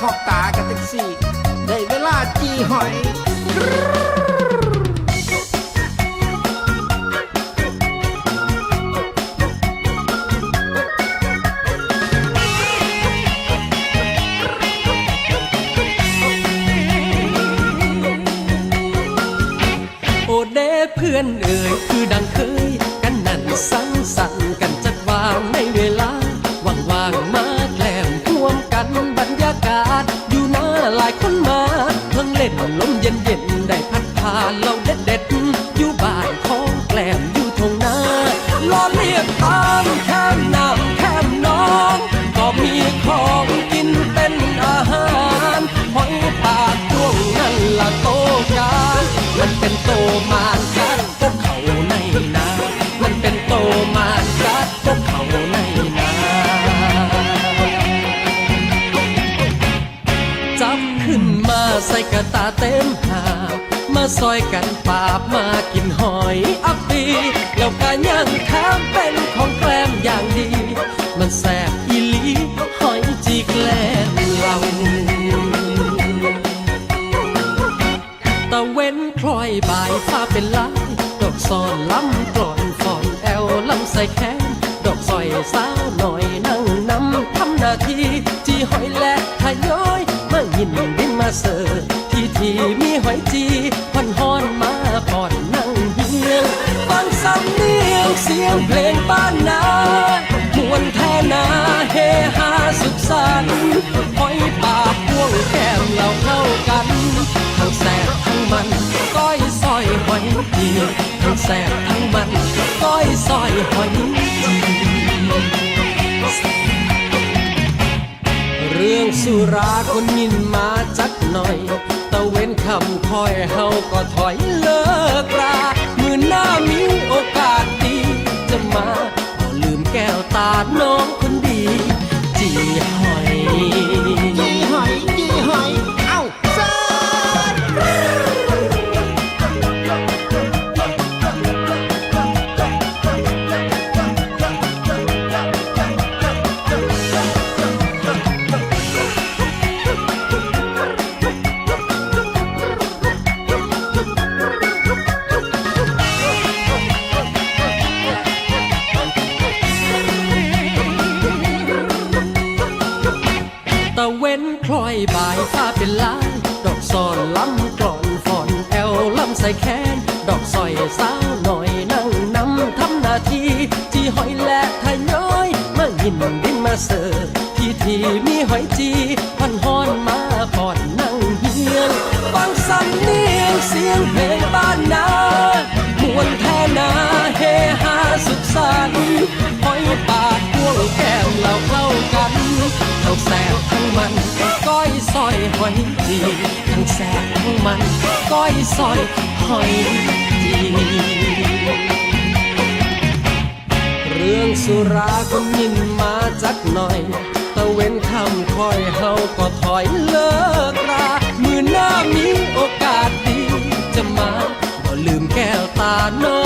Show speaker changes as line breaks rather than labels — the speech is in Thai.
หอกตากันแท็กซี่ ได้เวลาจีหอย
โอเดเพื่อนเอ่ยคือดังเคย กันนั่นสังสรรค์กัน พิ่งเล่น ส่กระตาเต็มหาบมาซอยกันปาบมากินหอยอัปปีแล้วก็ย่างแถมเป็นของแกล้มอย่างดี มันแสบอีลีหอยจีแกล้มเราตะเว้นคล้อยบ่ายฟ้าเป็นลายดอกซอนล้ำกลอนฟอนแอลลำใส่แขนดอกซอยสาวหน่อย เสิร์ที่ที่มีหอยจีผ่อนฮอนมาผ่อนนั่งเฮียงฟังสำเนียงเสียงเพลงบ้านนามวนแท่นาเฮฮาสุขสันต์หอยปากพวงแก้มเราเข้ากันทั้งแสบทั้งมันก้อยซอยหอยจีทั้งแสบทั้งมันก้อยซอยหอยจีเรื่องสุราคนยินมาจัก หน่อย ตะเว้นคำคอยเฮาก็ถอยเลิกรามือหน้ามีโอกาสดีจะมาก็ลืมแก้วตาน้อง ตะเว้นคล้อยบ่ายฟ้าเป็นลาย ดอกซอนล้ำกลอนฟอนแอลล้ำใส่แขน ดอกซอยสาวหน่อยนั่งนำทำหน้าที่จีหอยและทย้อย มายินดินมาเสิร์ฟที่ที่มีหอย มันก้อยซอยหอยจีทั้งแสบทั้งมันก้อยซอยหอยจีเรื่องสุราก็ยินมาจักหน่อยตะเว้นคำคอยเฮาก็ถอยเลิกรามือหน้ามีโอกาสดีจะมาก็ลืมแก้วตาน้อง